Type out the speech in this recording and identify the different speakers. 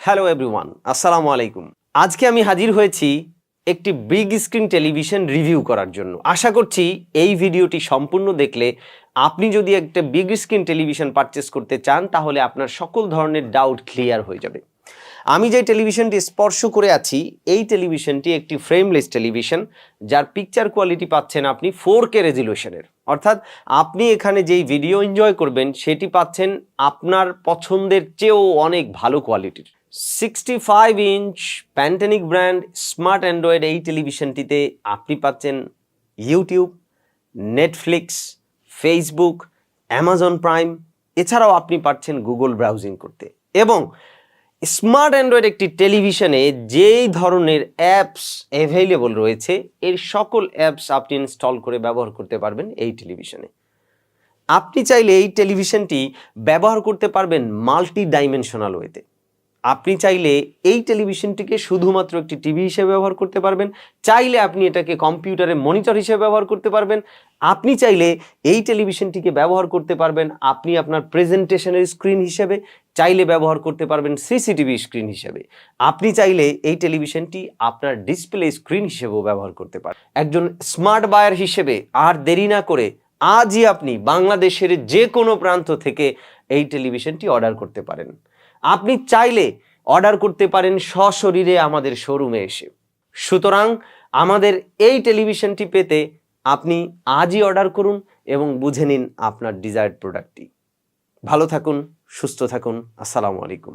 Speaker 1: Hello everyone আসসালামু আলাইকুম আজকে আমি হাজির হয়েছি একটি বিগ স্ক্রিন টেলিভিশন রিভিউ করার জন্য। আশা করছি এই ভিডিওটি সম্পূর্ণ দেখলে আপনি যদি একটা বিগ স্ক্রিন টেলিভিশন পারচেস করতে চান, তাহলে আপনার সকল ধরনের ডাউট ক্লিয়ার হয়ে যাবে। আমি যে টেলিভিশনটি স্পর্শ করে আছি, এই টেলিভিশনটি একটি ফ্রেমলেস টেলিভিশন যার পিকচার কোয়ালিটি পাচ্ছেন আপনি ফোর কে রেজলিউশনের অর্থাৎ আপনি এখানে যেই ভিডিও এনজয় করবেন, সেটি পাচ্ছেন আপনার পছন্দের চেয়েও অনেক ভালো কোয়ালিটির সিক্সটি ফাইভ ইঞ্চ প্যান্টেনিক ব্র্যান্ড স্মার্ট অ্যান্ড্রয়েড এই টেলিভিশনটিতে আপনি পাচ্ছেন YouTube Netflix Facebook Amazon Prime এছাড়াও আপনি পাচ্ছেন গুগল ব্রাউজিং করতে। এবং স্মার্ট অ্যান্ড্রয়েড একটি টেলিভিশনে যেই ধরনের অ্যাপস অ্যাভেলেবল রয়েছে, এর সকল অ্যাপস আপনি ইনস্টল করে ব্যবহার করতে পারবেন এই টেলিভিশনে আপনি চাইলে এই টেলিভিশনটি ব্যবহার করতে পারবেন মাল্টি ডাইমেনশনাল ওয়েতে আপনি চাইলে এই টেলিভিশনটিকে শুধুমাত্র একটি টিভি হিসেবে ব্যবহার করতে পারবেন। চাইলে আপনি এটাকে কম্পিউটারে মনিটর হিসেবে ব্যবহার করতে পারবেন। আপনি চাইলে এই টেলিভিশনটিকে ব্যবহার করতে পারবেন আপনি আপনার প্রেজেন্টেশনের স্ক্রিন হিসেবে। চাইলে ব্যবহার করতে পারবেন সিসিটিভি স্ক্রিন হিসেবে। আপনি চাইলে এই টেলিভিশনটি আপনার ডিসপ্লে স্ক্রিন হিসেবেও ব্যবহার করতে পারেন একজন স্মার্ট বায়ার হিসেবে আর দেরি না করে আজই আপনি বাংলাদেশের যে কোনো প্রান্ত থেকে এই টেলিভিশনটি অর্ডার করতে পারেন। আপনি চাইলে অর্ডার করতে পারেন সশরীরে আমাদের শোরুমে এসে। সুতরাং আমাদের এই টেলিভিশনটি পেতে আপনি আজই অর্ডার করুন এবং বুঝে নিন আপনার ডিজায়ার্ড প্রোডাক্টটি। ভালো থাকুন, সুস্থ থাকুন, আসসালামু আলাইকুম।